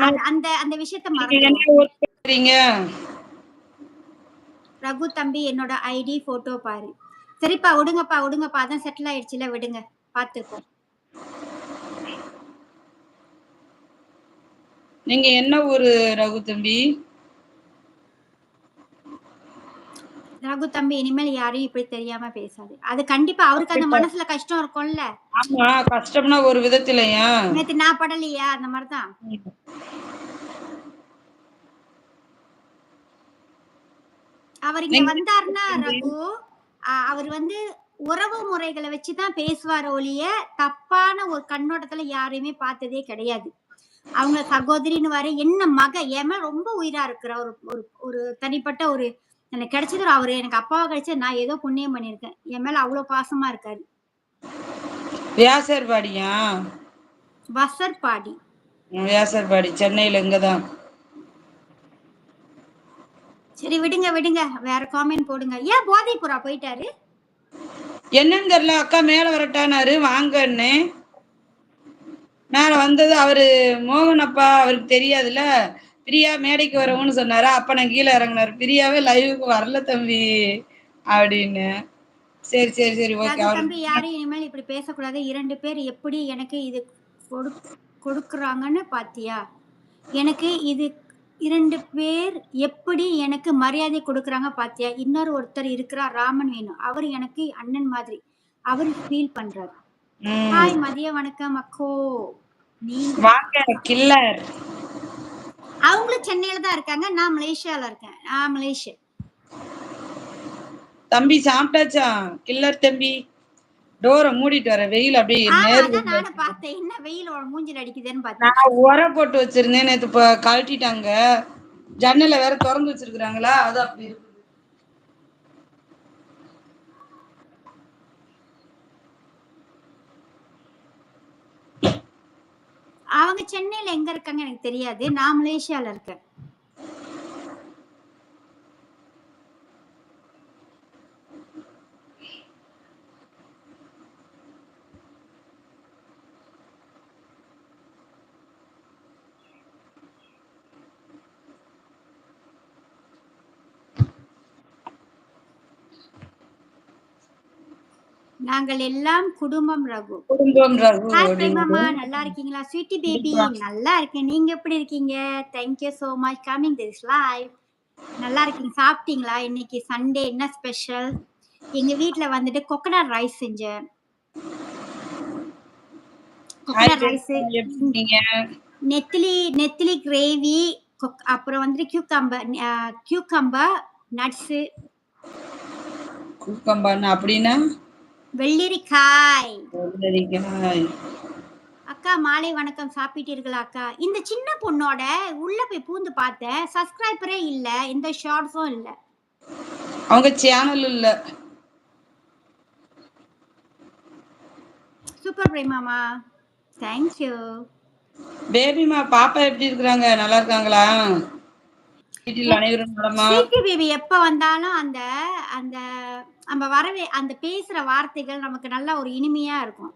அந்த- அந்த விஷயத்த ரகு தம்பி என்னோட ஐடி போட்டோ பாரு. சரிப்பா விடுங்கப்பா விடுங்கப்பா அதான் செட்டில் ஆயிடுச்சுல விடுங்க. பார்த்துப்போம் நீங்க என்ன ஊரு ரகு தம்பி? ரகு தம்பி இனிமேல் யாரையும் இப்படி தெரியாம பேசாது. அது கண்டிப்பா அவருக்கு அந்த மனசுல கஷ்டம் இருக்கும்ல. ஆமா கஷ்டம்னா ஒரு விதத்துலயா நேத்து நான் படலையா? அந்த மாதிரிதான். அவர் இங்க வந்தாருன்னா ரகு அவர் வந்து உறவு முறைகளை வச்சுதான் பேசுவார் ஒழிய தப்பான ஒரு கண்ணோட்டத்துல யாரையுமே பார்த்ததே கிடையாது. அவங்க சகோதரின்னு வர என்ன மக மேல ரொம்ப உயிரா இருக்கிற ஒரு ஒரு தனிப்பட்ட ஒரு எனக்கு கிடைச்சது அவரு. எனக்கு அப்பாவை கிடைச்சது நான் ஏதோ புண்ணியம் பண்ணியிருக்கேன். என் மேல அவ்வளவு பாசமா இருக்காரு. வியாசர்பாடியா? வசர்பாடி. வியாசர்பாடி. சென்னையில இங்கதான். சரி விடுங்க விடுங்க. வேற காமெண்ட் போடுங்க. ஏன் போதைப்புறா போயிட்டாரு? என்னன்னு தெரியல. அக்கா மேல வரட்டானாரு. வாங்கன்னு. மேல வந்தது அவரு மோகன் அப்பா. அவருக்கு தெரியாதுல்ல. பிரியா மேடைக்கு வரவும்னு சொன்னாரு? அப்ப நான் கீழே இறங்குனாரு. பிரியாவே லைவுக்கு வரல தம்பி அப்படின்னு. சரி சரி சரி ஓகே தம்பி யாரும் இனிமேல் இப்படி பேசக்கூடாது. இரண்டு பேர் எப்படி எனக்கு இது கொடு கொடுக்குறாங்கன்னு பாத்தியா? எனக்கு இது இரண்டு பேர் எப்படி எனக்கு மரியாதை கொடுக்குறாங்க பாத்தியா? இன்னொரு ஒருத்தர் இருக்கிறார் ராமன் வேணும் அவர் எனக்கு அண்ணன் மாதிரி. அவர் ஃபீல் பண்றாரு. ஹாய் மதிய வணக்கம் அக்கோ. நீங்க வாங்க கில்லர் அவங்களும் சென்னையில தான் இருக்காங்க நான் மலேசியால இருக்கேன். நான் மலேசியா தம்பி சாப்பிட்டாச்சா? கில்லர் தம்பி. டோரை மூடிட்டு வர வெயில் அப்படியே நானும் பார்த்தேன். என்ன வெயில் மூஞ்சில அடிக்குதுன்னு பார்த்தேன். நான் உர போட்டு வச்சிருந்தேன் நேத்து இப்ப கழட்டிட்டாங்க. ஜன்னலை வேற திறந்து வச்சிருக்காங்களா அது அப்படி இருக்குது அவங்க சென்னையில எங்க இருக்காங்க எனக்கு தெரியாது. நான் மலேசியால இருக்கேன். நாங்கள் எல்லாம் குடும்பம் ரகு. குடும்பம் ரகு பிரேமாமா நல்லா இருக்கீங்களா? ஸ்வீட்டி பேபி நல்லா இருக்கேன். நீங்க எப்படி இருக்கீங்க? Thank you so much coming this live நல்லா இருக்கீங்க. சாப்பிட்டீங்களா? இன்னைக்கு சண்டே என்ன ஸ்பெஷல் எங்க வீட்ல வந்துட்டு கொக்கனட் ரைஸ் செஞ்சேன். கொக்கனட் ரைஸ் நெத்திலி நெத்திலி கிரேவி அப்புறம் வந்துட்டு கியூக்கம்பர் கியூக்கம்பர் நட்ஸு கூக்கம்பான்னு அப்படின்னா? வெள்ளரிக்காய். வெள்ளரிக்காய். அக்கா மாலை வணக்கம். சாப்பிட்டீர்களா அக்கா? இந்த சின்ன பொண்ணோட உள்ள போய் பூந்து பார்த்தேன். சப்ஸ்கிரைபரே இல்ல. எந்த ஷார்ட்ஸும் இல்ல. அவங்க சேனல் இல்ல. சூப்பர் பிரேமாமா தேங்க்யூ பேபிமா பாப்பா எப்படி இருக்கிறாங்க? நல்லா இருக்காங்களா? வீட்டில் அனைவரும் நலமா? பேபி எப்ப வந்தாலும் அந்த நம்ம வரவே அந்த பேசுற வார்த்தைகள் நமக்கு நல்லா ஒரு இனிமையா இருக்கும்.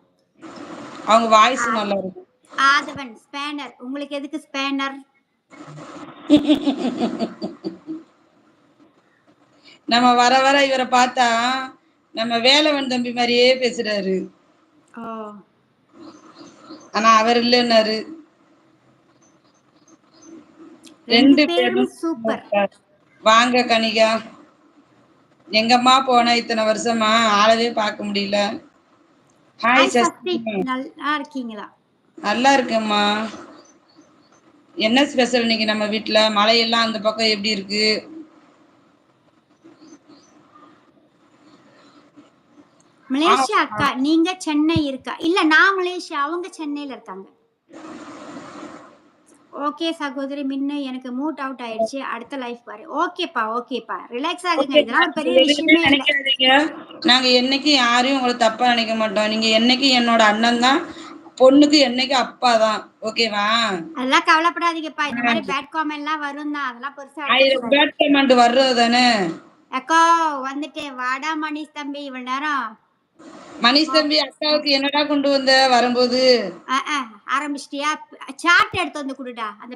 அவங்க வாய்ஸ் நல்லா இருக்கும். ஆதவன் ஸ்பேனர் உங்களுக்கு எதுக்கு ஸ்பேனர் நம்ம வர வர இவரை பார்த்தா நம்ம வேலவன் தம்பி மாதிரியே பேசுறாரு. ஆனா அவர் இல்லைன்னாரு. ரெண்டு பேரும் சூப்பர் வாங்க கனிகா. எங்கம்மா போன இத்தனை வருஷமா? ஆளவே பார்க்க முடியல. ஹாய் சஸ்தி சஸ்தி நல்லா இருக்கீங்களா? நல்லா இருக்கேம்மா. என்ன ஸ்பெஷல் இன்னைக்கு நம்ம வீட்ல? மழையெல்லாம் அந்த பக்கம் எப்படி இருக்கு? மலேசியா அக்கா நீங்க சென்னை இருக்கா? இல்ல நான் மலேசியா அவங்க சென்னையில இருக்காங்க. ஓகே சகோதரி மின்னு எனக்கு மூட் அவுட் ஆயிடுச்சு. அடுத்த லைஃப் பாரு. ஓகேப்பா ஓகேப்பா. ரிலாக்ஸ் ஆகுங்க. இதெல்லாம் பெரிய விஷயமே நினைக்காதீங்க. நாங்க என்னைக்கும் யாரையும் உங்களை தப்பா நினைக்க மாட்டோம். நீங்க என்னைக்கும் என்னோட அண்ணன் தான் பொண்ணுக்கு என்னைக்கும் அப்பா தான். ஓகேவா? அதெல்லாம் கவலைப்படாதீங்கப்பா. இந்த மாதிரி பேட் காமெண்ட் எல்லாம் வரும் தான். அதெல்லாம் பெருசா ஆயிரம். பேட் பேமெண்ட் வர்றது தானே? அக்கா வந்துட்டேன். வாடா மணிஷ் தம்பி இவ்வளவு நேரம். மணிஷ் தம்பி அக்காவுக்கு என்னடா கொண்டு வந்த? வரும்போது ஆரம்பிச்சிட்டியா? சார்ட் எடுத்து வந்து குடுடா. அந்த